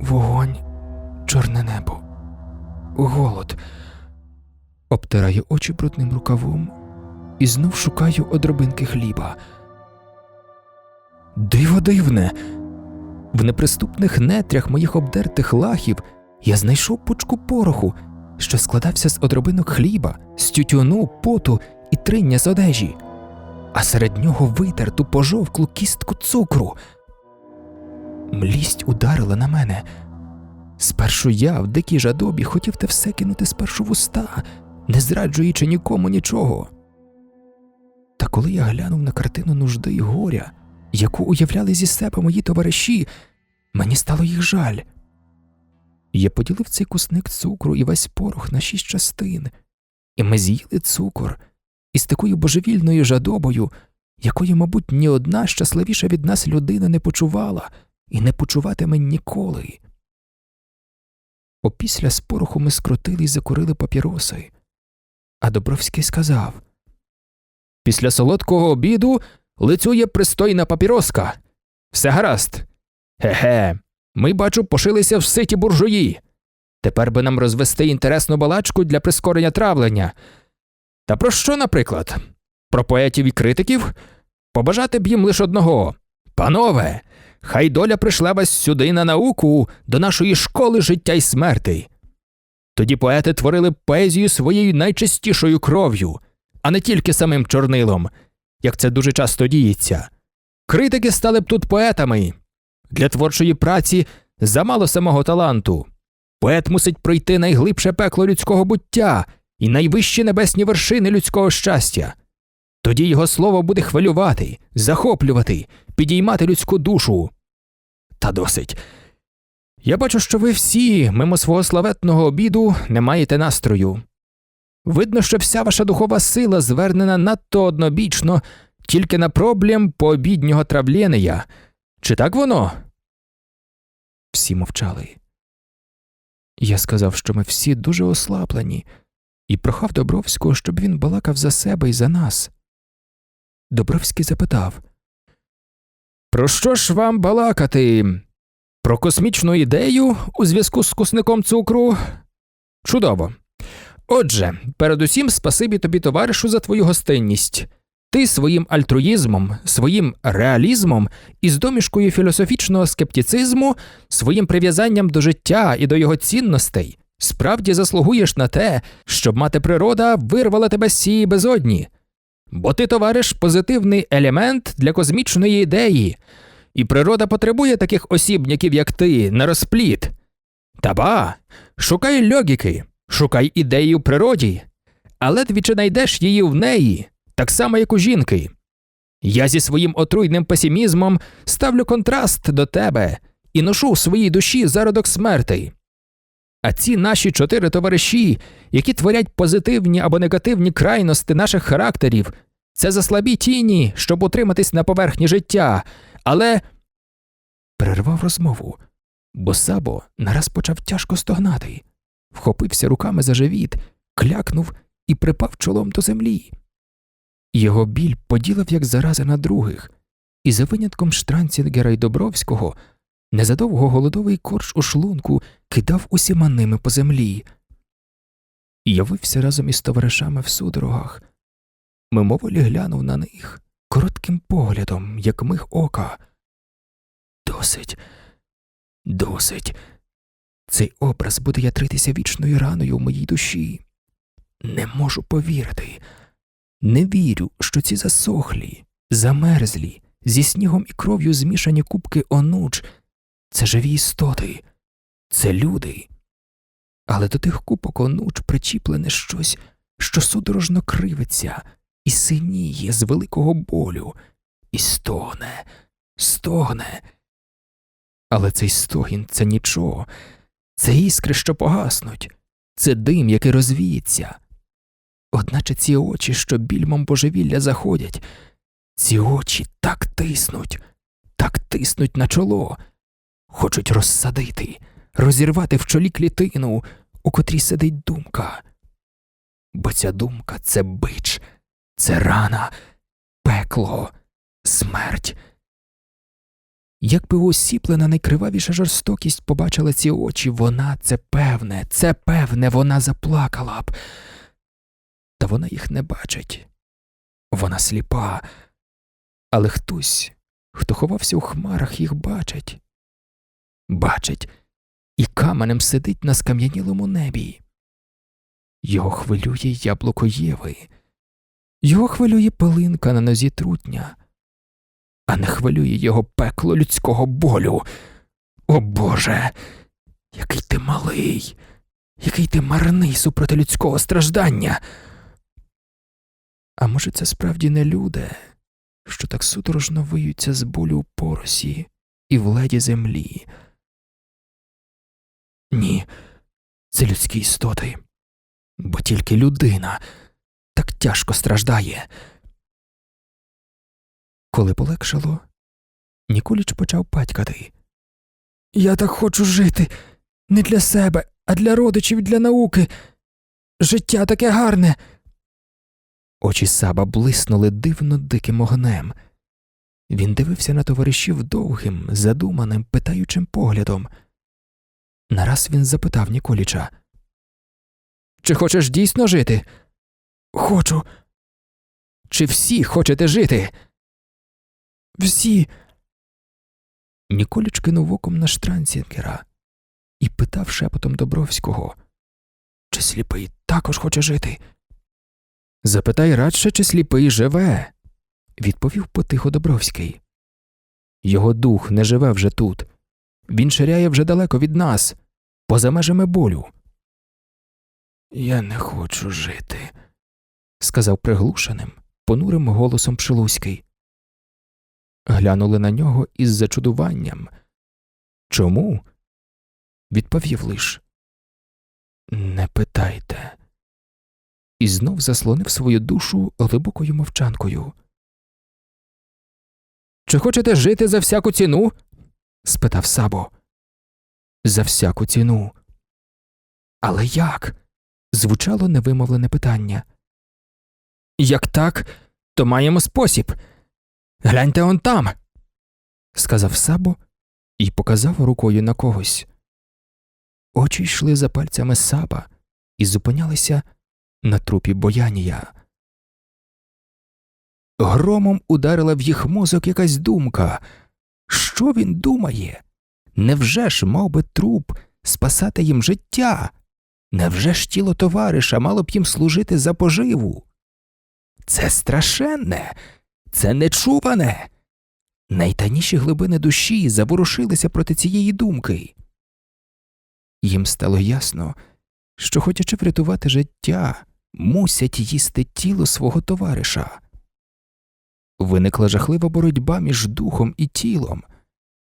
вогонь, чорне небо, голод. Обтираю очі брудним рукавом і знов шукаю одробинки хліба. Диво дивне. В неприступних нетрях моїх обдертих лахів я знайшов пучку пороху, що складався з одробинок хліба, з тютюну, поту і триння з одежі, а серед нього витерту пожовклу кістку цукру. Млість ударила на мене. Спершу я в дикій жадобі хотів те все кинути спершу в уста, не зраджуючи нікому нічого. Та коли я глянув на картину нужди й горя, яку уявляли зі себе мої товариші, мені стало їх жаль. Я поділив цей кусник цукру і весь порох на шість частин, і ми з'їли цукор із такою божевільною жадобою, якої, мабуть, ні одна щасливіша від нас людина не почувала і не почуватиме ніколи. Опісля з пороху ми скрутили й закурили папіроси. А Добровський сказав Після солодкого обіду лицює пристойна папіроска. Все гаразд. Ге-ге, ми, бачу, пошилися в ситі буржуї. Тепер би нам розвести інтересну балачку для прискорення травлення. Та про що, наприклад? Про поетів і критиків? Побажати б їм лише одного. Панове, хай доля прийшла вас сюди на науку, до нашої школи життя й смерти. Тоді поети творили поезію своєю найчистішою кров'ю, а не тільки самим чорнилом, як це дуже часто діється. Критики стали б тут поетами. Для творчої праці замало самого таланту. Поет мусить пройти найглибше пекло людського буття і найвищі небесні вершини людського щастя. Тоді його слово буде хвилювати, захоплювати, підіймати людську душу. Та досить. Я бачу, що ви всі, мимо свого славетного обіду, не маєте настрою. Видно, що вся ваша духова сила звернена надто однобічно тільки на проблем пообіднього травлєння. Чи так воно? Всі мовчали. Я сказав, що ми всі дуже ослаблені, і прохав Добровського, щоб він балакав за себе і за нас. Добровський запитав Про що ж вам балакати? Про космічну ідею у зв'язку з кусником цукру? Чудово. Отже, передусім спасибі тобі, товаришу, за твою гостинність. Ти своїм альтруїзмом, своїм реалізмом і з домішкою філософічного скептицизму, своїм прив'язанням до життя і до його цінностей справді заслугуєш на те, щоб мати природа вирвала тебе з цієї безодні. Бо ти, товариш, позитивний елемент для космічної ідеї, і природа потребує таких осібників, як ти, на розпліт. Та ба, шукай логіки, шукай ідеї у природі, але дві чи знайдеш її в неї, так само, як у жінки. Я зі своїм отруйним песимізмом ставлю контраст до тебе і ношу в своїй душі зародок смерти. А ці наші чотири товариші, які творять позитивні або негативні крайності наших характерів, це заслабі тіні, щоб утриматись на поверхні життя, але. перервав розмову, бо Сабо нараз почав тяжко стогнати, вхопився руками за живіт, клякнув і припав чолом до землі. Його біль поділив як зараза на других, і за винятком Штранцінгера й Добровського незадовго голодовий корж у шлунку кидав усіма ними по землі. Явився разом із товаришами в судорогах, мимоволі глянув на них коротким поглядом, як миг ока. Досить, досить. Цей образ буде ятритися вічною раною в моїй душі. Не можу повірити. Не вірю, що ці засохлі, замерзлі, зі снігом і кров'ю змішані кубки онуч це живі істоти, це люди. Але до тих кубок онуч причіплене щось, що судорожно кривиться і синіє з великого болю, і стогне, стогне. Але цей стогін це нічого, це іскри, що погаснуть, це дим, який розвіється. Одначе ці очі, що більмом божевілля заходять, ці очі так тиснуть, так тиснуть на чоло, хочуть розсадити, розірвати в чолі клітину, у котрій сидить думка. Бо ця думка це бич, це рана, пекло, смерть. Якби осіплена найкривавіша жорстокість побачила ці очі, вона це певне, це певне, вона заплакала б. Та вона їх не бачить. Вона сліпа, але хтось, хто ховався у хмарах, їх бачить. Бачить і каменем сидить на скам'янілому небі. Його хвилює яблуко Єви, його хвилює пилинка на нозі трутня, а не хвилює його пекло людського болю. О Боже, який ти малий, який ти марний супроти людського страждання. А може, це справді не люди, що так судорожно виються з болю у поросі і в леді землі. Ні, це людські істоти, бо тільки людина так тяжко страждає. Коли полегшало, Ніколіч почав патькати. Я так хочу жити не для себе, а для родичів, для науки. Життя таке гарне. Очі саба блиснули дивно диким огнем. Він дивився на товаришів довгим, задуманим, питаючим поглядом. Нараз він запитав Ніколіча Чи хочеш дійсно жити? Хочу. Чи всі хочете жити? Всі. Ніколіч кинув оком на Штранцінгера і питав шепотом Добровського Чи сліпий також хоче жити? Запитай радше, чи сліпий живе, відповів потихо Добровський. Його дух не живе вже тут. Він ширяє вже далеко від нас, поза межами болю. Я не хочу жити, сказав приглушеним, понурим голосом Пшилуський. Глянули на нього із зачудуванням. Чому? Відповів лиш. Не питайте. І знов заслонив свою душу глибокою мовчанкою. Чи хочете жити за всяку ціну? спитав Сабо. За всяку ціну. Але як? звучало невимовлене питання. Як так, то маємо спосіб. Гляньте он там. сказав Сабо і показав рукою на когось. Очі йшли за пальцями саба і зупинялися на трупі боянія. Громом ударила в їх мозок якась думка. Що він думає? Невже ж мав би труп спасати їм життя? Невже ж тіло товариша мало б їм служити за поживу? Це страшенне, це нечуване. Найтаніші глибини душі заворушилися проти цієї думки. Їм стало ясно, що, хочучи врятувати життя, мусять їсти тіло свого товариша. Виникла жахлива боротьба між духом і тілом.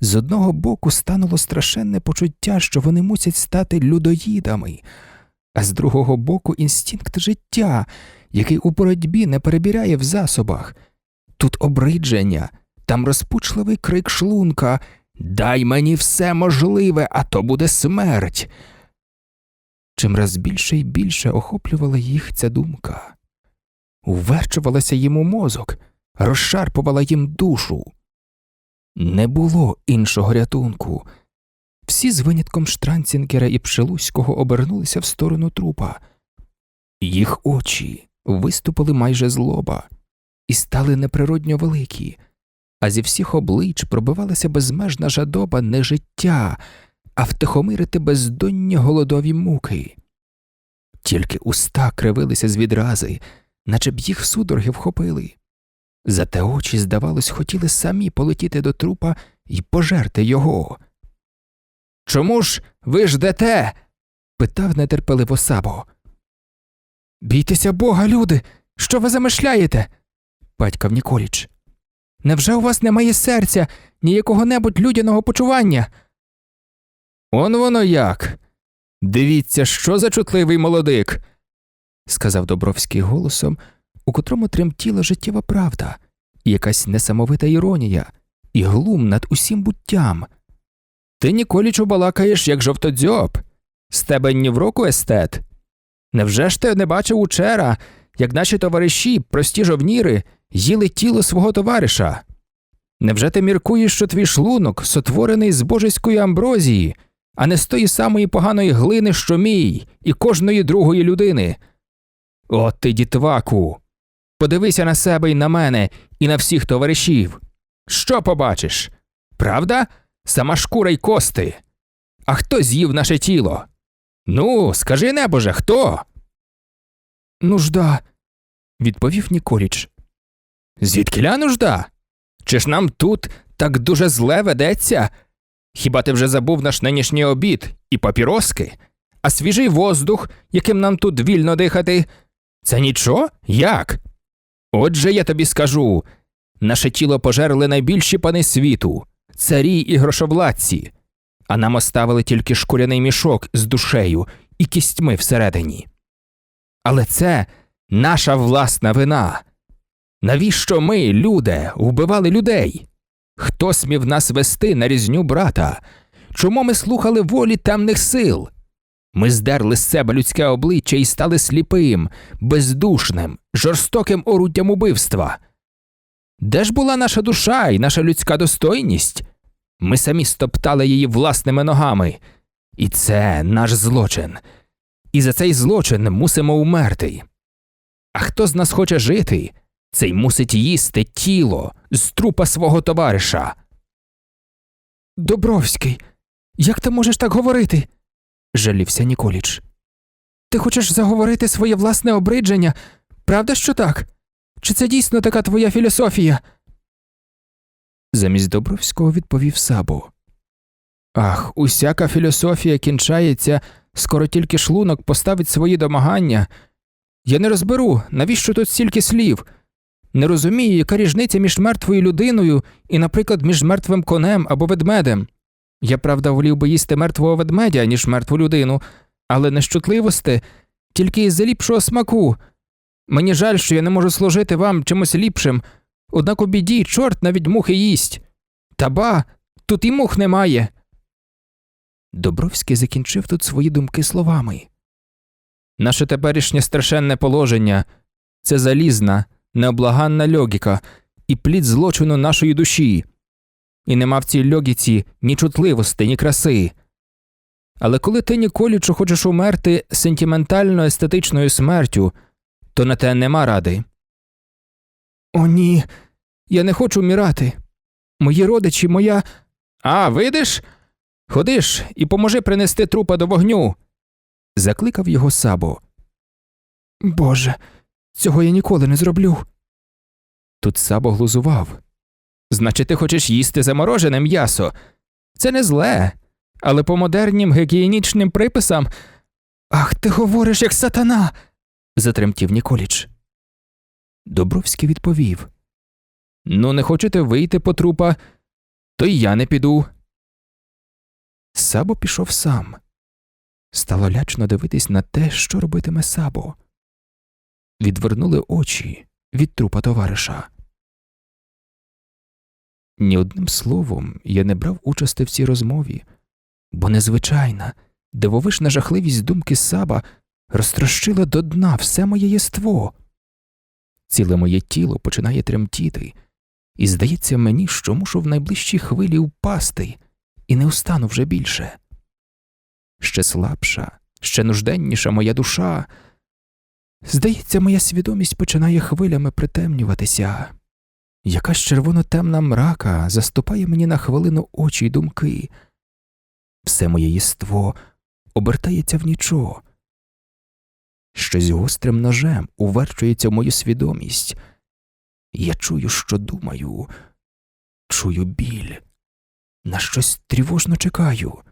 З одного боку стануло страшенне почуття, що вони мусять стати людоїдами, а з другого боку інстинкт життя, який у боротьбі не перебіряє в засобах. Тут обридження, там розпучливий крик шлунка Дай мені все можливе, а то буде смерть. Чимраз більше і більше охоплювала їх ця думка, уверчувалася їм у мозок, розшарпувала їм душу. Не було іншого рятунку. Всі з винятком Штранцінгера і Пшелуського обернулися в сторону трупа. Їх очі виступили майже з лоба і стали неприродньо великі, а зі всіх облич пробивалася безмежна жадоба не життя, а втихомирити бездонні голодові муки. Тільки уста кривилися з відрази, наче б їх судороги вхопили. Зате очі, здавалось, хотіли самі полетіти до трупа і пожерти його. Чому ж ви ждете? питав нетерпеливо Сабо. Бійтеся бога, люди. Що ви замишляєте? батькав Ніколіч. Невже у вас немає серця, ні якого небудь людяного почування? Он воно як. Дивіться, що за чутливий молодик, сказав Добровський голосом, у котрому тремтіла життєва правда, і якась несамовита іронія, і глум над усім буттям. Ти Ніколічу балакаєш, як жовтодзьоб, з тебе ні в року естет. Невже ж ти не бачив учера, як наші товариші, прості жовніри, їли тіло свого товариша? Невже ти міркуєш, що твій шлунок сотворений з божеської амброзії, а не з тої самої поганої глини, що мій, і кожної другої людини? От ти, дітваку! Подивися на себе і на мене, і на всіх товаришів. Що побачиш? Правда? Сама шкура й кости. А хто з'їв наше тіло? Ну, скажи небоже, хто? Нужда, відповів Ніколіч. Звідкиля нужда? Чи ж нам тут так дуже зле ведеться? Хіба ти вже забув наш нинішній обід і папіроски, а свіжий воздух, яким нам тут вільно дихати? Це нічого? Як? Отже, я тобі скажу наше тіло пожерли найбільші пани світу, царі і грошовладці, а нам оставили тільки шкуряний мішок з душею і кістьми всередині. Але це наша власна вина. Навіщо ми, люди, вбивали людей? Хто смів нас вести на різню брата? Чому ми слухали волі темних сил? Ми здерли з себе людське обличчя і стали сліпим, бездушним, жорстоким оруддям убивства. Де ж була наша душа і наша людська достойність? Ми самі стоптали її власними ногами. І це наш злочин. І за цей злочин мусимо умерти. А хто з нас хоче жити, цей мусить їсти тіло з трупа свого товариша. Добровський, як ти можеш так говорити? Жалівся Ніколіч. Ти хочеш заговорити своє власне обридження, правда, що так? Чи це дійсно така твоя філософія? Замість Добровського відповів Сабо. Ах, усяка філософія кінчається, скоро тільки шлунок поставить свої домагання. Я не розберу, навіщо тут стільки слів. Не розумію, яка різниця між мертвою людиною і, наприклад, між мертвим конем або ведмедем. Я, правда, волів би їсти мертвого ведмедя, ніж мертву людину, але нещутливости тільки із за смаку. Мені жаль, що я не можу служити вам чимось ліпшим, однак у біді чорт навіть мухи їсть. Та ба, тут і мух немає. Добровський закінчив тут свої думки словами. Наше теперішнє страшенне положення це залізна, необлаганна логіка і плід злочину нашої душі, і нема в цій логіці ні чутливості, ні краси. Але коли ти Ніколічу хочеш умерти сентиментально естетичною смертю, то на те нема ради. О, ні, я не хочу вмирати. Мої родичі, моя. А, видиш? Ходиш і поможи принести трупа до вогню. закликав його Сабо. Боже, цього я ніколи не зроблю. Тут Сабо глузував. Значить, ти хочеш їсти заморожене м'ясо. Це не зле, але по модернім гігієнічним приписам. Ах, ти говориш, як сатана. затремтів Ніколіч. Добровський відповів Ну, не хочете вийти по трупа, то й я не піду. Сабо пішов сам. Стало лячно дивитись на те, що робитиме Сабо. Відвернули очі від трупа товариша. Ні одним словом я не брав участи в цій розмові, бо незвичайна, дивовижна жахливість думки Саба розтрощила до дна все моє єство. Ціле моє тіло починає тремтіти, і здається мені, що мушу в найближчій хвилі впасти і не устану вже більше. Ще слабша, ще нужденніша моя душа. Здається, моя свідомість починає хвилями притемнюватися. Якась червоно-темна мрака заступає мені на хвилину очі й думки. Все моє єство обертається в нічого. Щось гострим ножем уверчується в мою свідомість. Я чую, що думаю, чую біль, на щось тривожно чекаю.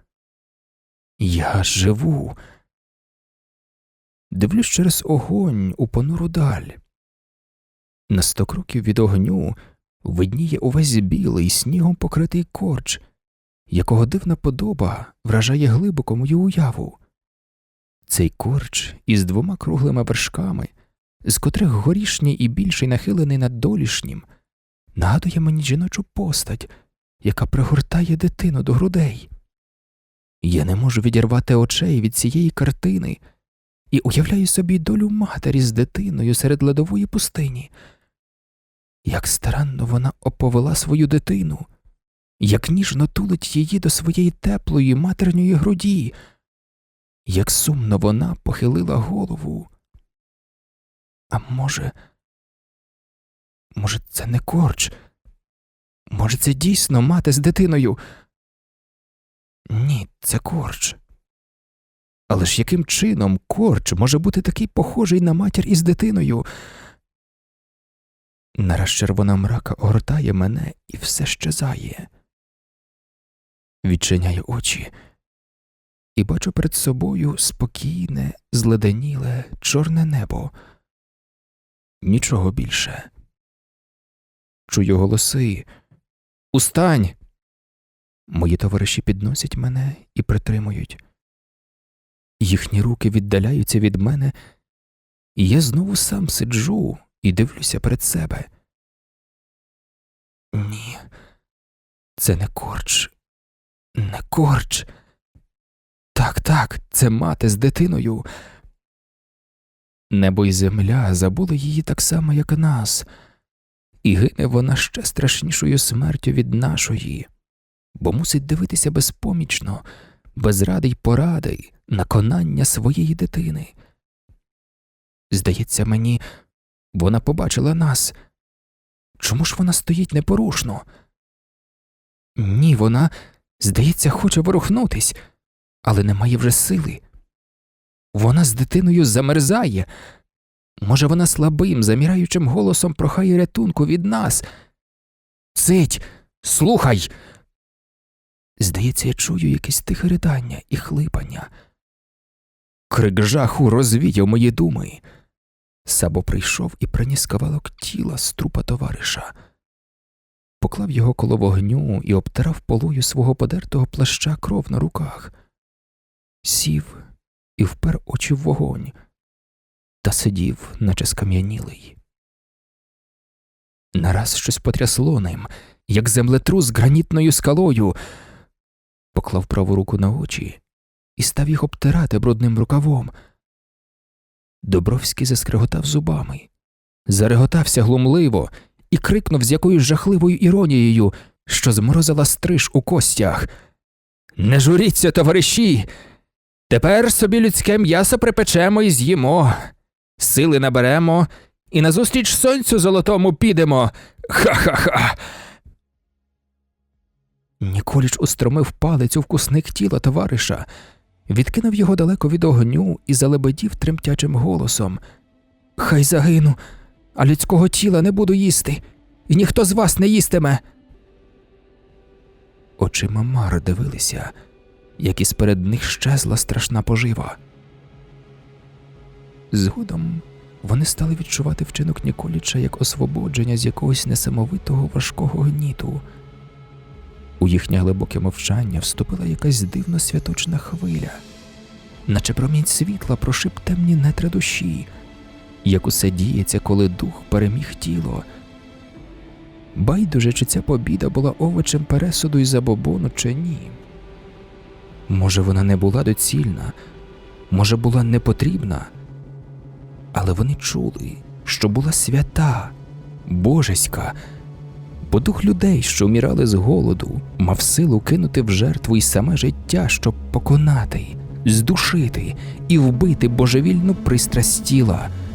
Я живу. Дивлюсь через огонь у понуру даль. На сто кроків від огню видніє увесь білий снігом покритий корч, якого дивна подоба вражає глибоко мою уяву. Цей корч із двома круглими вершками, з котрих горішній і більший нахилений над долішнім, нагадує мені жіночу постать, яка пригортає дитину до грудей. Я не можу відірвати очей від цієї картини і уявляю собі долю матері з дитиною серед ледової пустині. Як старанно вона оповела свою дитину, як ніжно тулить її до своєї теплої матерньої груді, як сумно вона похилила голову. А може, може, це не корч? Може, це дійсно мати з дитиною? Ні, це корч. Але ж яким чином корч може бути такий похожий на матір із дитиною? Нараз червона мрака огортає мене і все щезає. Відчиняю очі і бачу перед собою спокійне, зледеніле, чорне небо. Нічого більше. Чую голоси. Устань. Мої товариші підносять мене і притримують. Їхні руки віддаляються від мене, і я знову сам сиджу і дивлюся перед себе. Ні, це не корч, не корч. Так, так, це мати з дитиною. Небо і земля забули її так само, як нас, і гине вона ще страшнішою смертю від нашої, бо мусить дивитися безпомічно, без ради й поради на конання своєї дитини. Здається мені, вона побачила нас. Чому ж вона стоїть непорушно? Ні, вона, здається, хоче ворухнутись, але не має вже сили. Вона з дитиною замерзає. Може, вона слабим, заміраючим голосом прохає рятунку від нас. Цить, слухай. Здається, я чую якесь тихе ридання і хлипання. Крик жаху розвіяв мої думи. Сабо прийшов і приніс кавалок тіла з трупа товариша, поклав його коло вогню і обтирав полою свого подертого плаща кров на руках, сів і впер очі в вогонь та сидів, наче скам'янілий. Нараз щось потрясло ним, як землетрус гранітною скалою, поклав праву руку на очі і став їх обтирати брудним рукавом. Добровський заскриготав зубами, зареготався глумливо і крикнув з якоюсь жахливою іронією, що зморозила стриж у костях. Не журіться, товариші. Тепер собі людське м'ясо припечемо і з'їмо, сили наберемо і назустріч сонцю золотому підемо. Ха-ха-ха. Ніколіч устромив палець у вкусник тіла товариша, відкинув його далеко від огню і залебедів тремтячим голосом. Хай загину, а людського тіла не буду їсти, і ніхто з вас не їстиме. Очима Мар дивилися, як із перед них щезла страшна пожива. Згодом вони стали відчувати вчинок Ніколіча як освободження з якогось несамовитого важкого гніту. У їхнє глибоке мовчання вступила якась дивно святочна хвиля, наче промінь світла прошиб темні нетри душі, як усе діється, коли дух переміг тіло. Байдуже, чи ця побіда була овочем пересуду й забобону, чи ні. Може, вона не була доцільна, може, була непотрібна, але вони чули, що була свята, божеська, бо дух людей, що вмірали з голоду, мав силу кинути в жертву й саме життя, щоб поконати, здушити і вбити божевільну пристрасть тіла –